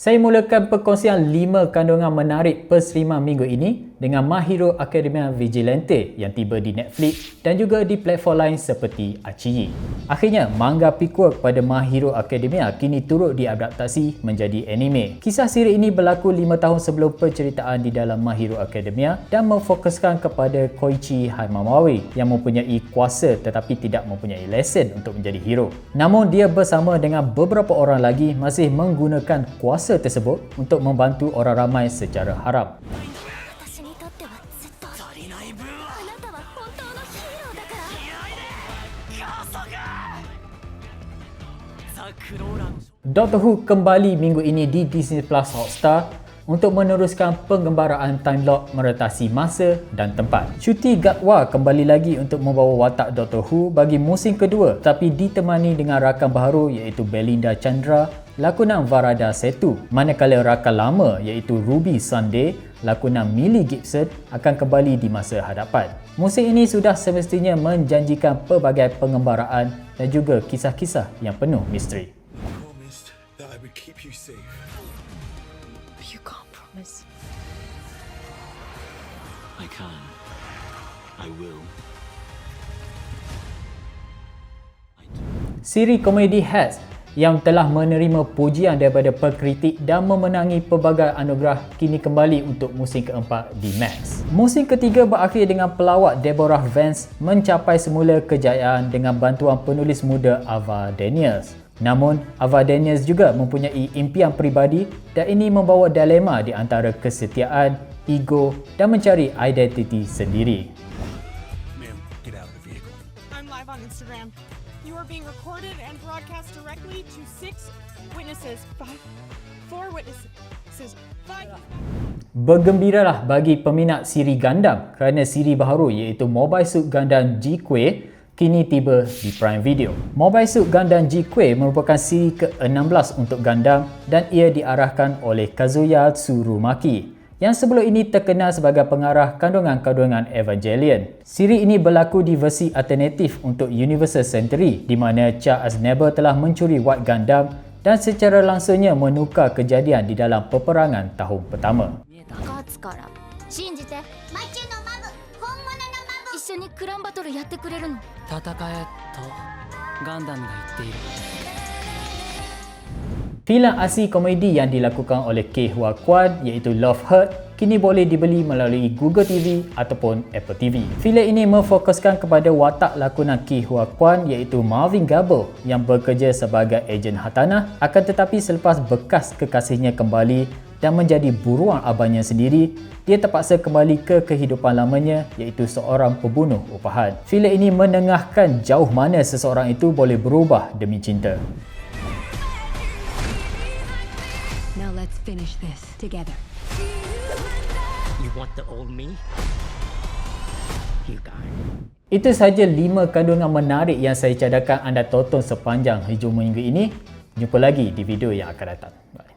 Saya mulakan perkongsian 5 kandungan menarik perseriman minggu ini dengan My Hero Academia Vigilante yang tiba di Netflix dan juga di platform lain seperti Achiyi. Akhirnya, manga prequel pada My Hero Academia kini turut diadaptasi menjadi anime. Kisah siri ini berlaku 5 tahun sebelum penceritaan di dalam My Hero Academia dan memfokuskan kepada Koichi Hamamawi yang mempunyai kuasa tetapi tidak mempunyai lesen untuk menjadi hero. Namun dia bersama dengan beberapa orang lagi masih menggunakan kuasa tersebut untuk membantu orang ramai secara haram. Doctor Who kembali minggu ini di Disney Plus Hotstar untuk meneruskan pengembaraan time lock meretasi masa dan tempat. Cuti Gatwa kembali lagi untuk membawa watak Doctor Who bagi musim kedua tapi ditemani dengan rakan baru iaitu Belinda Chandra lakonan Varada Setu manakala rakan lama iaitu Ruby Sunday lakonan Millie Gibson akan kembali di masa hadapan. Musim ini sudah semestinya menjanjikan pelbagai pengembaraan dan juga kisah-kisah yang penuh misteri. I can. I will. Siri komedi Hats yang telah menerima pujian daripada pekritik dan memenangi pelbagai anugerah kini kembali untuk musim keempat di Max. Musim ketiga berakhir dengan pelawak Deborah Vance mencapai semula kejayaan dengan bantuan penulis muda Ava Daniels. Namun, Ava Daniels juga mempunyai impian peribadi dan ini membawa dilema di antara kesetiaan, ego dan mencari identiti sendiri. Ma'am, get out of the vehicle. I'm live on Instagram. You are being recorded and broadcast directly to six witnesses. Five, four witnesses. Five. Bergembiralah bagi peminat siri Gundam kerana siri baru iaitu Mobile Suit Gundam G-Quay kini tiba di Prime Video. Mobile Suit Gundam G-Quay merupakan siri ke-16 untuk Gundam dan ia diarahkan oleh Kazuya Tsurumaki yang sebelum ini terkenal sebagai pengarah kandungan-kandungan Evangelion. Siri ini berlaku di versi alternatif untuk Universal Century di mana Cha Aznable telah mencuri White Gundam dan secara langsungnya menukar kejadian di dalam peperangan tahun pertama. 信 Filem aksi komedi yang dilakukan oleh K Hua Kwan iaitu Love Hurt kini boleh dibeli melalui Google TV ataupun Apple TV. Filem ini memfokuskan kepada watak lakonan K Hua Kwan iaitu Marvin Gable yang bekerja sebagai ejen hartanah akan tetapi selepas bekas kekasihnya kembali dan menjadi buruan abangnya sendiri, dia terpaksa kembali ke kehidupan lamanya iaitu seorang pembunuh upahan. Filem ini menengahkan jauh mana seseorang itu boleh berubah demi cinta. Finish this together. You want the old me? You got it. Itu sahaja lima kandungan menarik yang saya cadangkan anda tonton sepanjang hujung minggu ini. Jumpa lagi di video yang akan datang. Bye.